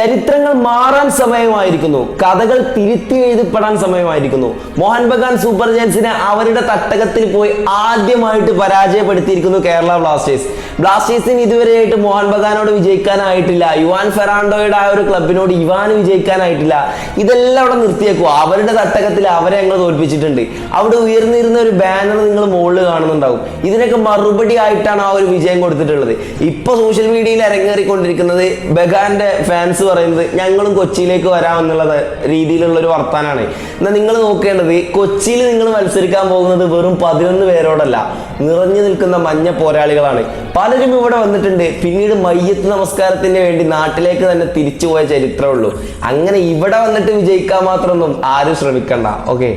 ചരിത്രങ്ങൾ മാറാൻ സമയമായിരിക്കുന്നു. കഥകൾ തിരുത്തി എഴുതപ്പെടാൻ സമയമായിരിക്കുന്നു. മോഹൻ ബഗാൻ സൂപ്പർ ജയൻസിനെ അവരുടെ തട്ടകത്തിൽ പോയി ആദ്യമായിട്ട് പരാജയപ്പെടുത്തിയിരിക്കുന്നു കേരള ബ്ലാസ്റ്റേഴ്സ്. ബ്ലാസ്റ്റേഴ്സിന് ഇതുവരെയായിട്ട് മോഹൻ ബഗാനോട് വിജയിക്കാനായിട്ടില്ല. യുവാൻ ഫെറാണ്ടോയുടെ ആ ഒരു ക്ലബിനോട് ഇവാന് വിജയിക്കാനായിട്ടില്ല. ഇതെല്ലാം അവിടെ നിർത്തിയേക്കുക അവരുടെ തട്ടകത്തിൽ അവരെ ഞങ്ങൾ തോൽപ്പിച്ചിട്ടുണ്ട്. അവിടെ ഉയർന്നിരുന്ന ഒരു ബാനർ നിങ്ങൾ മുകളിൽ കാണുന്നുണ്ടാവും. ഇതിനൊക്കെ മറുപടി ആയിട്ടാണ് ആ ഒരു വിജയം കൊടുത്തിട്ടുള്ളത്. ഇപ്പൊ സോഷ്യൽ മീഡിയയിൽ ഇറങ്ങേറിക്കൊണ്ടിരിക്കുന്നത് ബഗാന്റെ ഫാൻസ് പറയുന്നത് ഞങ്ങളും കൊച്ചിയിലേക്ക് വരാമെന്നുള്ള രീതിയിലുള്ള ഒരു വർത്താനാണ്. എന്നാൽ നിങ്ങൾ നോക്കേണ്ടത് കൊച്ചിയിൽ നിങ്ങൾ മത്സരിക്കാൻ പോകുന്നത് വെറും പതിനൊന്ന് പേരോടല്ല. നിറഞ്ഞു നിൽക്കുന്ന മഞ്ഞ പോരാളികളാണ്. പലരും ഇവിടെ വന്നിട്ടുണ്ട്. പിന്നീട് മയ്യത്ത് നമസ്കാരത്തിന് വേണ്ടി നാട്ടിലേക്ക് തന്നെ തിരിച്ചു പോയ ചരിത്രമുള്ളൂ. അങ്ങനെ ഇവിടെ വന്നിട്ട് വിജയിക്കാൻ മാത്രമൊന്നും ആരും ശ്രമിക്കണ്ട. ഓക്കെ